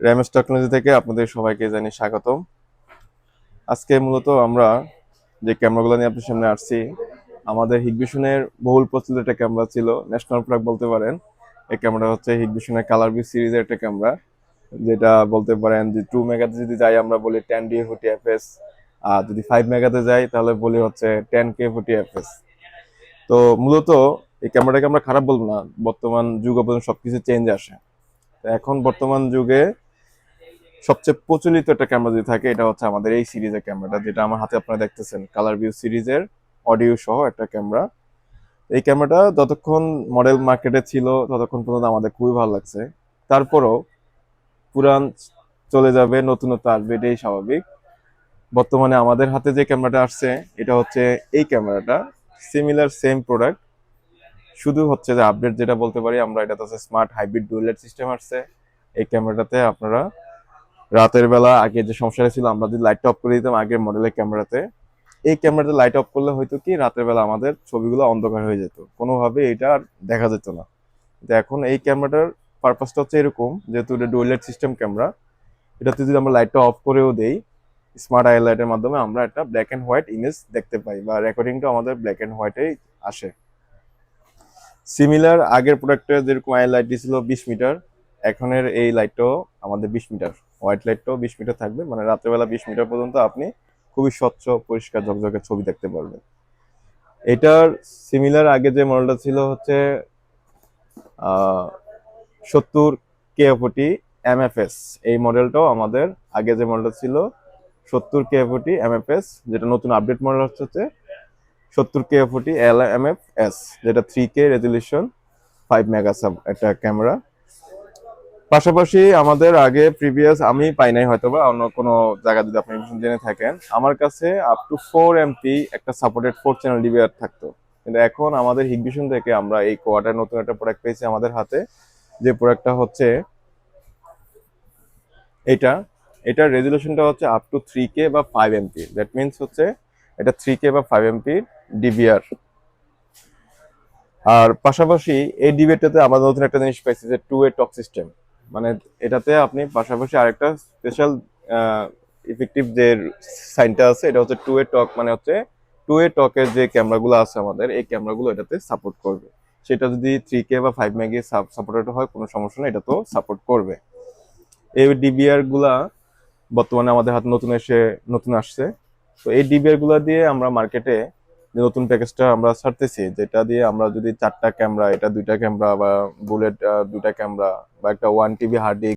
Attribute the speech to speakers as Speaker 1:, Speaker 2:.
Speaker 1: র্যামেস technology থেকে আপনাদের সবাইকে জানি স্বাগতম। আজকে মূলত আমরা যে ক্যামেরাগুলো নিয়ে আপনার সামনে আসছি, আমাদের হিগবিশনের বহুল প্রচলিত একটা ক্যামেরা ছিল ন্যাশনাল প্রোডাক্ট বলতে পারেন। এই ক্যামেরা হচ্ছে হিগবিশনের কালার বি সিরিজের একটা ক্যামেরা, যেটা বলতে পারেন যে টু মেগাতে যদি যাই আমরা বলি টেন ডি ফোর্টি এফএস আর যদি ফাইভ মেগাতে যাই তাহলে বলি হচ্ছে টেন কে ফোর্টি এফএস তো মূলত এই ক্যামেরাটাকে আমরা খারাপ বলব না, বর্তমান যুগ অবদান সবকিছু চেঞ্জ আসে। তো এখন বর্তমান যুগে সবচেয়ে প্রচলিত একটা ক্যামেরা যদি থাকে, এটা হচ্ছে আমাদের এই সিরিজের ক্যামেরাটা যেটা আমার হাতে আপনারা দেখতেছেন কালার ভিউ সিরিজের অডিও সহ একটা ক্যামেরা এই ক্যামেরাটা যতক্ষণ মডেল মার্কেটে ছিল, ততক্ষণ পর্যন্ত আমাদের খুবই ভালো লাগছে। তারপরও পুরান চলে যাবে, নতুনত্ব আসবে, এটাই স্বাভাবিক। বর্তমানে আমাদের হাতে যে ক্যামেরাটা আসছে, এটা হচ্ছে এই ক্যামেরাটা সিমিলার সেম প্রোডাক্ট শুধু হচ্ছে যে আপডেট যেটা বলতে পারি, আমরা এটাতে হচ্ছে স্মার্ট হাইব্রিড ডুয়েলেট সিস্টেম আসছে। এই ক্যামেরাটাতে আপনারা রাতের বেলা আগে যে সমস্যাটা ছিল, আমরা যদি লাইটটা অফ করে দিতাম আগের মডেলের ক্যামেরাতে এই ক্যামেরাতে লাইট অফ করলে হয়তো কি রাতের বেলা আমাদের ছবিগুলো অন্ধকার হয়ে যেত। কোনোভাবে এটা আর দেখা যেত না। কিন্তু এখন এই ক্যামেরাটার পারপাসটা হচ্ছে এরকম, যেহেতু এটা ডুয়েলেট সিস্টেম ক্যামেরা এটাতে যদি আমরা লাইটটা অফ করেও দেই স্মার্ট আই লাইটের মাধ্যমে আমরা একটা ব্ল্যাক অ্যান্ড হোয়াইট ইমেজ দেখতে পাই, বা রেকর্ডিংটা আমাদের ব্ল্যাক অ্যান্ড হোয়াইটেই আসে। সিমিলার আগের প্রোডাক্টের যেরকম আই লাইট ছিল বিশ মিটার, এখনের এই লাইটটাও আমাদের বিশ মিটার। হোয়াইট লাইটটাও বিশ মিটার থাকবে। মানে রাত্রেবেলা বিশ মিটার পর্যন্ত আপনি খুবই স্বচ্ছ, পরিষ্কার, ঝকঝকে ছবি দেখতে পারবেন। এটার সিমিলার আগে যে মডেলটা ছিল হচ্ছে সত্তর K forty M F S এই মডেলটাও আমাদের আগে যে মডেলটা ছিল, সত্তর K forty M F S যেটা নতুন আপডেট মডেল হচ্ছে সত্তর K forty L M F S যেটা three K resolution five mega একটা ক্যামেরা পাশাপাশি আমাদের আগে প্রিভিয়াস আমি পাই নাই হয়তো বা অন্য কোনো জায়গা যদি আপনি জেনে থাকেন, আমার কাছে আপ টু ফোর এমপি একটা সাপোর্টেড ফোর চ্যানেল ডিভিআর থাকতো। কিন্তু এখন আমাদের হিগভিশন থেকে আমরা এই কোয়ার্টার নতুন একটা প্রোডাক্ট পেয়েছি আমাদের হাতে, যে প্রোডাক্টটা হচ্ছে এটা। এটার রেজলিউশনটা হচ্ছে আপ টু থ্রি কে বা ফাইভ এমপি দ্যাট মিনস হচ্ছে এটা থ্রি কে বা ফাইভ এমপি ডিভিআর আর পাশাপাশি এই ডিবেটটাতে আমরা নতুন একটা জিনিস পাইছি যে টু এ টক সিস্টেম মানে এটাতে আপনি পাশাপাশি আরেকটা স্পেশাল ইফেক্টিভ যে সাইনটা আছে, এটা হচ্ছে টু এ টক মানে হচ্ছে টু এ টকের যে ক্যামেরাগুলো আছে আমাদের, এই ক্যামেরাগুলো এটাতে সাপোর্ট করবে। সেটা যদি থ্রি কে বা ফাইভ মেগে সাপোর্টেড হয়, কোনো সমস্যা নেই এটা তো সাপোর্ট করবে। এই ডিবিআরগুলা বর্তমানে আমাদের হাতে নতুন এসে, নতুন আসছে। তো এই ডিবিআরগুলা দিয়ে আমরা মার্কেটে যে নতুন প্যাকেজটা আমরা ছাড়তেছি, যেটা দিয়ে আমরা যদি চারটা ক্যামেরা, এটা দুইটা ক্যামেরা বা বুলেট দুইটা ক্যামেরা বা একটা ওয়ান টিভি হার্ড